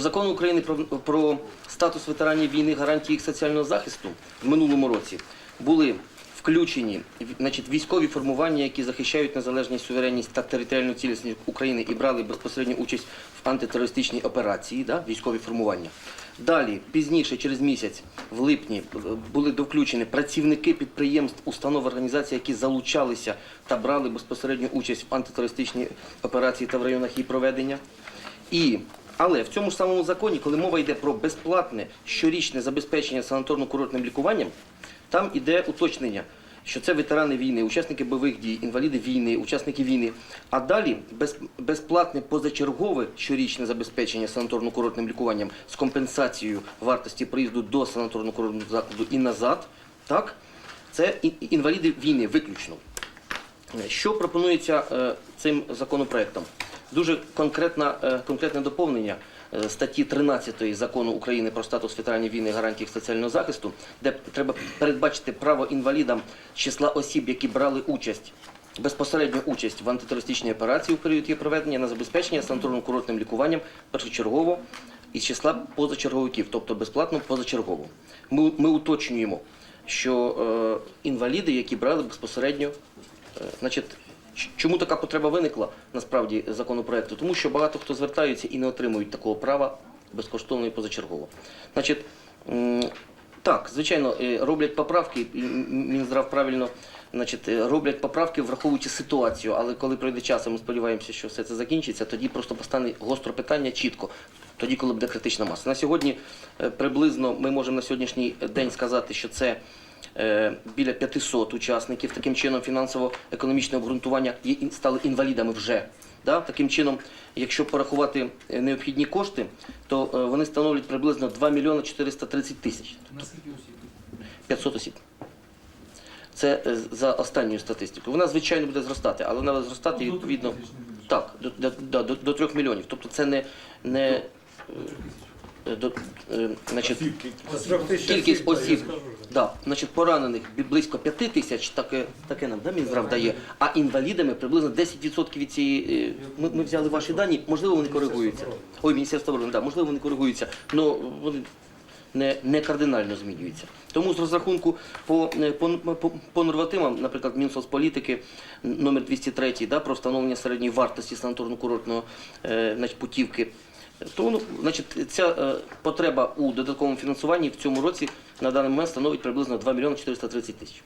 закону України про, про статус ветеранів війни, гарантії їх соціального захисту в минулому році були включені значить, військові формування, які захищають незалежність, суверенність та територіальну цілісність України і брали безпосередню участь в антитерористичній операції, да, військові формування. Далі, пізніше, через місяць, в липні, були довключені працівники підприємств, установ, організацій, які залучалися та брали безпосередню участь в антитерористичній операції та в районах її проведення. І, але в цьому самому законі, коли мова йде про безплатне щорічне забезпечення санаторно-курортним лікуванням, там іде уточнення, що це ветерани війни, учасники бойових дій, інваліди війни, учасники війни. А далі без, безплатне позачергове щорічне забезпечення санаторно-курортним лікуванням з компенсацією вартості приїзду до санаторно-курортного закладу і назад. Так, це інваліди війни виключно. Що пропонується е, цим законопроектом? Дуже конкретна, е, конкретне доповнення е, статті 13 закону України про статус ветеранів війни і гарантії соціального захисту, де треба передбачити право інвалідам числа осіб, які брали участь. Безпосередню участь в антитерористичній операції у період її проведення на забезпечення санаторно-курортним лікуванням першочергово із числа позачерговиків, тобто безплатно позачергово. Ми, ми уточнюємо, що е, інваліди, які брали безпосередньо Е, Значить, чому така потреба виникла насправді законопроекту? Тому що багато хто звертаються і не отримують такого права безкоштовно і позачергово. Значить, так, звичайно, е, роблять поправки, Мінздрав правильно значить, е, роблять поправки, враховуючи ситуацію, але коли пройде час, і ми сподіваємося, що все це закінчиться, тоді просто постане гостро питання чітко. Тоді, коли буде критична маса. На сьогодні е, приблизно ми можемо на сьогоднішній день сказати, що це біля 500 учасників. Таким чином, фінансово-економічне обґрунтування є стали інвалідами вже. Да? Таким чином, якщо порахувати е, необхідні кошти, то е, вони становлять приблизно 2 мільйони 430 тисяч. Наскільки осіб? 500 осіб. Це е, за останньою статистикою. Вона, звичайно, буде зростати, але вона буде зростати Ну, відповідно. Так, до, до, до, до 3 мільйонів. Тобто це не, не е, до, е, значить, кількість осіб, да, значить, поранених близько 5 тисяч, таке, таке нам да, Мінздрав дає, а інвалідами приблизно 10% від цієї. е, Ми, ми взяли ваші дані, можливо, вони коригуються. Ой, Міністерство оборони, да, можливо, вони коригуються, але вони не, не кардинально змінюються. Тому з розрахунку по, е, по, по, по нормативам, наприклад, Мінсоцполітики номер 203 да, про встановлення середньої вартості санаторно-курортного е, значить, путівки то воно, значить, ця е, потреба у додатковому фінансуванні в цьому році на даний момент становить приблизно 2 мільйони 430 тисяч.